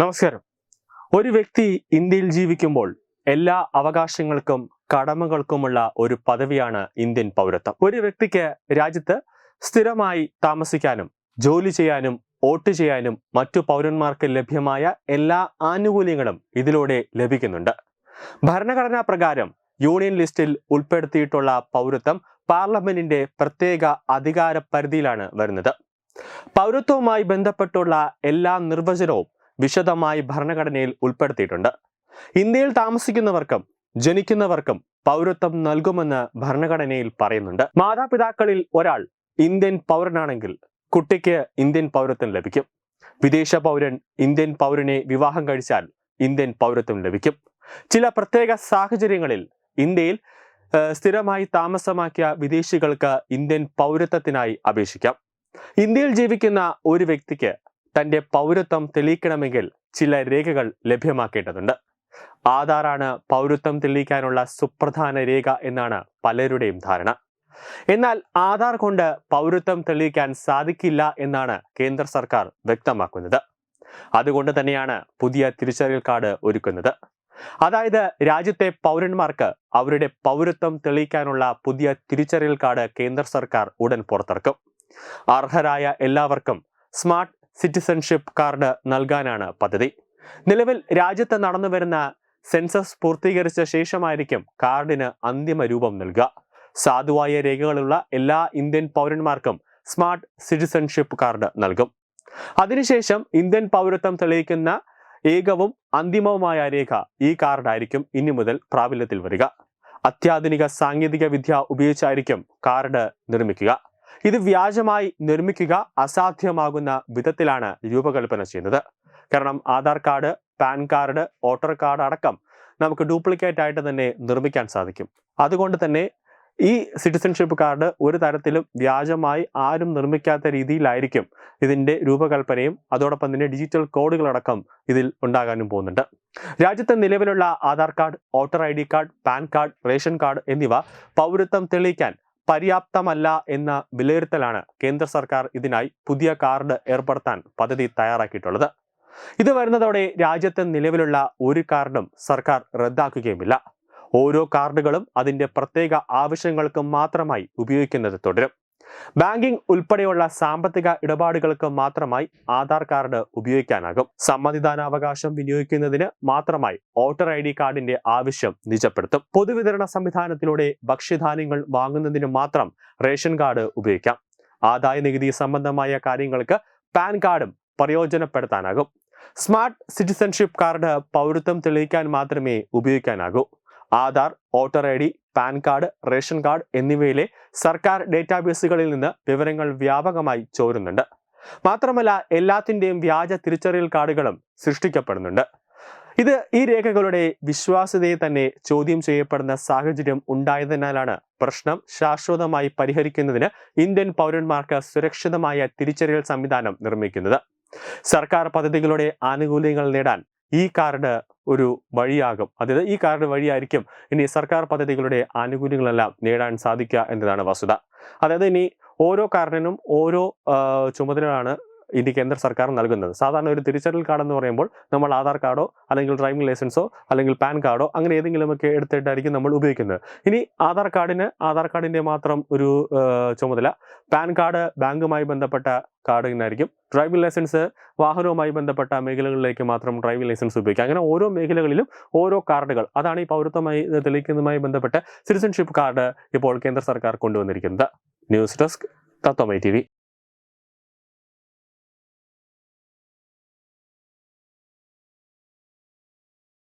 നമസ്കാരം. ഒരു വ്യക്തി ഇന്ത്യയിൽ ജീവിക്കുമ്പോൾ എല്ലാ അവകാശങ്ങൾക്കും കടമകൾക്കുമുള്ള ഒരു പദവിയാണ് ഇന്ത്യൻ പൗരത്വം. ഒരു വ്യക്തിക്ക് രാജ്യത്ത് സ്ഥിരമായി താമസിക്കാനും ജോലി ചെയ്യാനും വോട്ട് ചെയ്യാനും മറ്റു പൗരന്മാർക്ക് ലഭ്യമായ എല്ലാ ആനുകൂല്യങ്ങളും ഇതിലൂടെ ലഭിക്കുന്നുണ്ട്. ഭരണഘടനാ പ്രകാരം യൂണിയൻ ലിസ്റ്റിൽ ഉൾപ്പെടുത്തിയിട്ടുള്ള പൗരത്വം പാർലമെന്റിന്റെ പ്രത്യേക അധികാര പരിധിയിലാണ് വരുന്നത്. പൗരത്വവുമായി ബന്ധപ്പെട്ടുള്ള എല്ലാ നിർവചനവും വിശദമായി ഭരണഘടനയിൽ ഉൾപ്പെടുത്തിയിട്ടുണ്ട്. ഇന്ത്യയിൽ താമസിക്കുന്നവർക്കും ജനിക്കുന്നവർക്കും പൗരത്വം നൽകുമെന്ന് ഭരണഘടനയിൽ പറയുന്നുണ്ട്. മാതാപിതാക്കളിൽ ഒരാൾ ഇന്ത്യൻ പൗരനാണെങ്കിൽ കുട്ടിക്ക് ഇന്ത്യൻ പൗരത്വം ലഭിക്കും. വിദേശ പൗരൻ ഇന്ത്യൻ പൗരനെ വിവാഹം കഴിച്ചാൽ ഇന്ത്യൻ പൗരത്വം ലഭിക്കും. ചില പ്രത്യേക സാഹചര്യങ്ങളിൽ ഇന്ത്യയിൽ സ്ഥിരമായി താമസമാക്കിയ വിദേശികൾക്ക് ഇന്ത്യൻ പൗരത്വത്തിനായി അപേക്ഷിക്കാം. ഇന്ത്യയിൽ ജീവിക്കുന്ന ഒരു വ്യക്തിക്ക് തന്റെ പൗരത്വം തെളിയിക്കണമെങ്കിൽ ചില രേഖകൾ ലഭ്യമാക്കേണ്ടതുണ്ട്. ആധാറാണ് പൗരത്വം തെളിയിക്കാനുള്ള സുപ്രധാന രേഖ എന്നാണ് പലരുടെയും ധാരണ. എന്നാൽ ആധാർ കൊണ്ട് പൗരത്വം തെളിയിക്കാൻ സാധിക്കില്ല എന്നാണ് കേന്ദ്ര സർക്കാർ വ്യക്തമാക്കുന്നത്. അതുകൊണ്ട് തന്നെയാണ് പുതിയ തിരിച്ചറിയൽ കാർഡ് ഒരുക്കുന്നത്. അതായത് രാജ്യത്തെ പൗരന്മാർക്ക് അവരുടെ പൗരത്വം തെളിയിക്കാനുള്ള പുതിയ തിരിച്ചറിയൽ കാർഡ് കേന്ദ്ര സർക്കാർ ഉടൻ പുറത്തിറക്കും. അർഹരായ എല്ലാവർക്കും സ്മാർട്ട് സിറ്റിസൺഷിപ്പ് കാർഡ് നൽകാനാണ് പദ്ധതി. നിലവിൽ രാജ്യത്ത് നടന്നുവരുന്ന സെൻസസ് പൂർത്തീകരിച്ച ശേഷമായിരിക്കും കാർഡിന് അന്തിമ രൂപം നൽകുക. സാധുവായ രേഖകളുള്ള എല്ലാ ഇന്ത്യൻ പൗരന്മാർക്കും സ്മാർട്ട് സിറ്റിസൺഷിപ്പ് കാർഡ് നൽകും. അതിനുശേഷം ഇന്ത്യൻ പൗരത്വം തെളിയിക്കുന്ന ഏകവും അന്തിമവുമായ രേഖ ഈ കാർഡായിരിക്കും ഇനി മുതൽ പ്രാബല്യത്തിൽ വരിക. അത്യാധുനിക സാങ്കേതിക വിദ്യ ഉപയോഗിച്ചായിരിക്കും കാർഡ് നിർമ്മിക്കുക. ഇത് വ്യാജമായി നിർമ്മിക്കുക അസാധ്യമാകുന്ന വിധത്തിലാണ് രൂപകൽപ്പന ചെയ്യുന്നത്. കാരണം Aadhaar card PAN card voter card അടക്കം നമുക്ക് ഡ്യൂപ്ലിക്കേറ്റ് ആയിട്ട് തന്നെ നിർമ്മിക്കാൻ സാധിക്കും. അതുകൊണ്ട് തന്നെ ഈ സിറ്റിസൺഷിപ്പ് കാർഡ് ഒരു തരത്തിലും വ്യാജമായി ആരും നിർമ്മിക്കാത്ത രീതിയിലായിരിക്കും ഇതിന്റെ രൂപകൽപ്പനയും അതോടൊപ്പം തന്നെ ഡിജിറ്റൽ കോഡുകളടക്കം ഇതിൽ ഉണ്ടാകാനും പോകുന്നുണ്ട്. രാജ്യത്തെ നിലവിലുള്ള Aadhaar card voter I card PAN card ration card എന്നിവ പൗരത്വം തെളിയിക്കാൻ പര്യാപ്തമല്ല എന്ന വിലയിരുത്തലാണ് കേന്ദ്ര സർക്കാർ ഇതിനായി പുതിയ കാർഡ് ഏർപ്പെടുത്താൻ പദ്ധതി തയ്യാറാക്കിയിട്ടുള്ളത്. ഇത് വരുന്നതോടെ രാജ്യത്ത് നിലവിലുള്ള ഒരു കാർഡും സർക്കാർ റദ്ദാക്കുകയുമില്ല. ഓരോ കാർഡുകളും അതിന്റെ പ്രത്യേക ആവശ്യങ്ങൾക്ക് മാത്രമായി ഉപയോഗിക്കുന്നത് തുടരും. ബാങ്കിംഗ് ഉൾപ്പെടെയുള്ള സാമ്പത്തിക ഇടപാടുകൾക്ക് മാത്രമായി ആധാർ കാർഡ് ഉപയോഗിക്കാനാകും. സമ്മതിദാനാവകാശം വിനിയോഗിക്കുന്നതിന് മാത്രമായി വോട്ടർ ഐ ഡി കാർഡിന്റെ ആവശ്യം നിജപ്പെടുത്തും. പൊതുവിതരണ സംവിധാനത്തിലൂടെ ഭക്ഷ്യധാന്യങ്ങൾ വാങ്ങുന്നതിന് മാത്രം റേഷൻ കാർഡ് ഉപയോഗിക്കാം. ആദായ നികുതി സംബന്ധമായ കാര്യങ്ങൾക്ക് പാൻ കാർഡും പ്രയോജനപ്പെടുത്താനാകും. സ്മാർട്ട് സിറ്റിസൺഷിപ്പ് കാർഡ് പൗരത്വം തെളിയിക്കാൻ മാത്രമേ ഉപയോഗിക്കാനാകൂ. Aadhaar voter I D PAN card ration card എന്നിവയിലെ സർക്കാർ ഡേറ്റാബേസുകളിൽ നിന്ന് വിവരങ്ങൾ വ്യാപകമായി ചോരുന്നുണ്ട്. മാത്രമല്ല എല്ലാത്തിന്റെയും വ്യാജ തിരിച്ചറിയൽ കാർഡുകളും സൃഷ്ടിക്കപ്പെടുന്നുണ്ട്. ഇത് ഈ രേഖകളുടെ വിശ്വാസ്യതയെ തന്നെ ചോദ്യം ചെയ്യപ്പെടുന്ന സാഹചര്യം ഉണ്ടായതിനാലാണ് പ്രശ്നം ശാശ്വതമായി പരിഹരിക്കുന്നതിന് ഇന്ത്യൻ പൗരന്മാർക്ക് സുരക്ഷിതമായ തിരിച്ചറിയൽ സംവിധാനം നിർമ്മിക്കുന്നത്. സർക്കാർ പദ്ധതികളുടെ ആനുകൂല്യങ്ങൾ നേടാൻ ഈ കാർഡ് ഒരു വഴിയാകും. അതായത് ഈ കാർഡ് വഴിയായിരിക്കും ഇനി സർക്കാർ പദ്ധതികളുടെ ആനുകൂല്യങ്ങളെല്ലാം നേടാൻ സാധിക്കുക എന്നതാണ് വസ്തുത. അതായത് ഇനി ഓരോ കാർഡിനും ഓരോ ചുമതലയാണ് ഇനി കേന്ദ്ര സർക്കാർ നൽകുന്നത്? സാധാരണ ഒരു തിരിച്ചറിയൽ കാർഡ് എന്ന് പറയുമ്പോൾ നമ്മൾ ആധാർ കാർഡോ അല്ലെങ്കിൽ ഡ്രൈവിംഗ് ലൈസൻസോ അല്ലെങ്കിൽ പാൻ കാർഡോ അങ്ങനെ ഏതെങ്കിലുമൊക്കെ എടുത്തിട്ടായിരിക്കും നമ്മൾ ഉപയോഗിക്കുന്നത്. ഇനി ആധാർ കാർഡിന് ആധാർ കാർഡിന്റെ മാത്രം ഒരു ചുമതല. പാൻ കാർഡ് ബാങ്കുമായി ബന്ധപ്പെട്ട കാർഡിനായിരിക്കും. ഡ്രൈവിംഗ് ലൈസൻസ് വാഹനവുമായി ബന്ധപ്പെട്ട മേഖലകളിലേക്ക് മാത്രം ഡ്രൈവിംഗ് ലൈസൻസ് ഉപയോഗിക്കാം അങ്ങനെ ഓരോ മേഖലകളിലും ഓരോ കാർഡുകൾ. അതാണ് ഈ പൗരത്വമായി തെളിയിക്കുന്നതുമായി ബന്ധപ്പെട്ട സിറ്റിസൺഷിപ്പ് കാർഡ് ഇപ്പോൾ കേന്ദ്ര സർക്കാർ കൊണ്ടുവന്നിരിക്കുന്നത്. ന്യൂസ് ഡെസ്ക് തത്വമൈ ടി